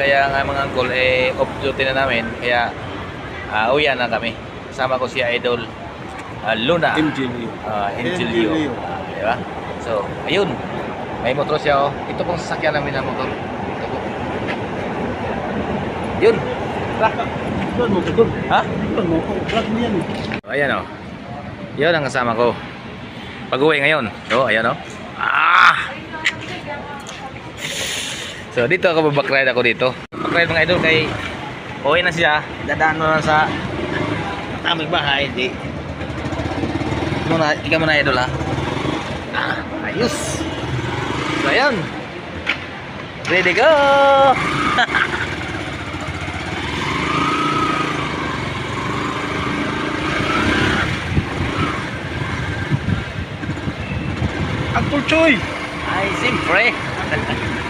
kaya nga mga uncle, eh, off duty na namin. Kaya, uh, uwian na kami. Kasama ko si Idol ah, Luna. MJ uh, Angelio. Angelio. Ah, di ba? So, ayun. May motor siya, oh. Ito pong sasakyan namin ng motor. Ito po. Yun. Tara. Mo, doon. Ha? Mo, vlog mo yan eh. Ayan o. Yun ang kasama ko. Pag-uwi ngayon. So, ayan o. Ah! So, dito ako babakride ako dito. Babakride mga idol kay uwi na siya. Dadaan mo na sa tamang bahay. Di. Muna, ikaw muna idol ha. Ah, ayos. So, ayan. Ready go! Uncle Choy! Ay, siyempre.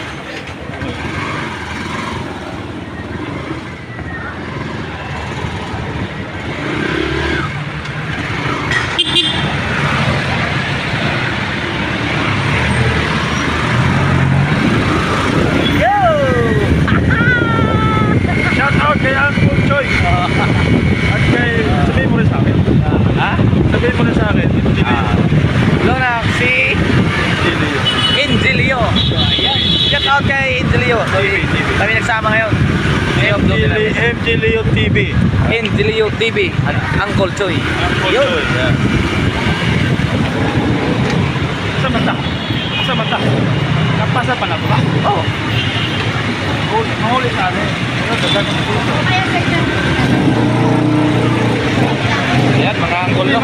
out kay Ingelio. So, TV, TV. kami nagsama ngayon. MJ Leo TV. Ingelio TV at Uncle Choy. Uncle. Choy. yeah. Asa mata? Asa mata? Napasa pa na ba? Oh, Huli, mahuli sa ang puso. ayan mga uncle no.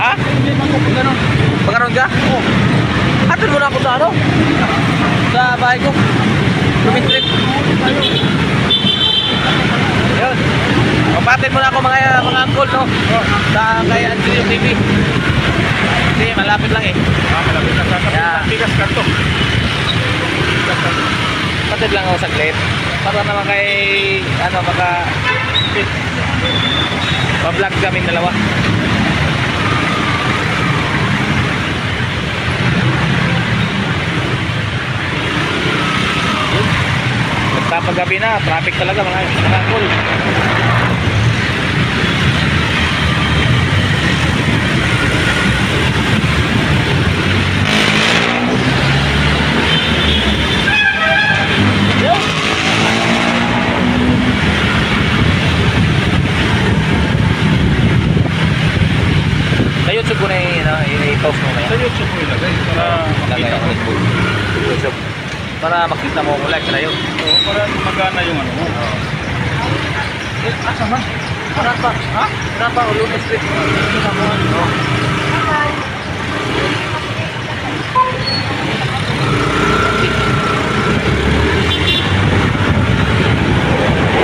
Ha? Pagkaroon ka? Oo. Atun mo na ako sa ano? Sa bahay ko. Tumitrip. Yun. Papatin mo na ako mga mga uncle no. Sa kay Angelio TV. Kasi malapit lang eh. Ah, malapit na sa Yeah. Bigas kanto. Patid lang ako saglit. Para naman kay ano baka pa-vlog kami dalawa. Magpapagabi na, traffic talaga mga cool. Sa YouTube ko na ano, i-post mo Sa kaya. YouTube mo ilagay ng YouTube. Para makita mo kung like na yun. Oo, para magana yung ano mo. Eh, asa man? Kenapa? Ha? Kenapa ulun street? Oh.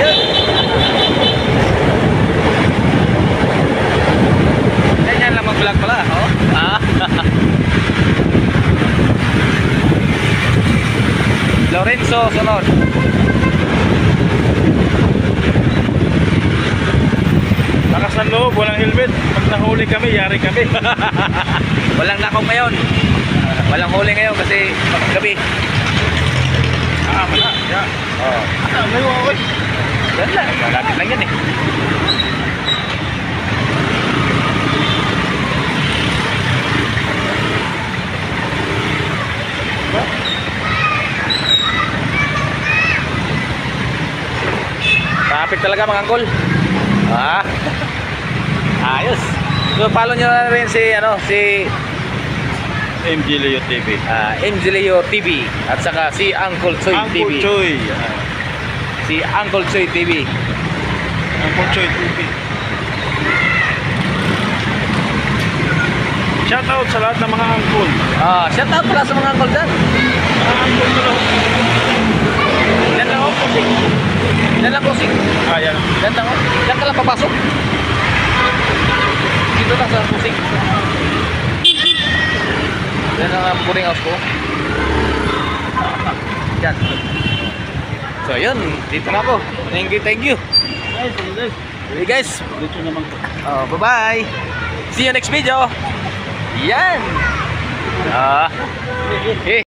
Yan. Ganyan lang mag-vlog pala, oh. Ah. Lorenzo sunod. Lakas ng loob, walang helmet. Pag nahuli kami, yari kami. Walang nakaw ngayon. Walang huli ngayon kasi gabi. ah, wala. Yeah. Oh. Ah, eh. Yan lang. Malapit lang yan eh. Traffic talaga mga angkol. Ah. Ayos. So follow nyo na rin si ano si MG Leo TV. ah, Angelio TV at saka si Uncle Choy Uncle TV. Choy. Ah, Si Uncle Choy TV. Uncle Choy TV. Shout out sa lahat ng mga uncle. Ah, shout out pala sa mga uncle dyan. Mga uncle na lang. Yan lang kusing. Yan lang kusing. Ah, yan. Yan lang. Yan ka lang papasok. Dito lang sa kusing. Yan ang uh, boarding house ko. Yan. So yun, dito na ako. Thank you, thank you. Guys, guys. Dito naman ko. oh, bye-bye. See you next video. Yan. Ah. eh.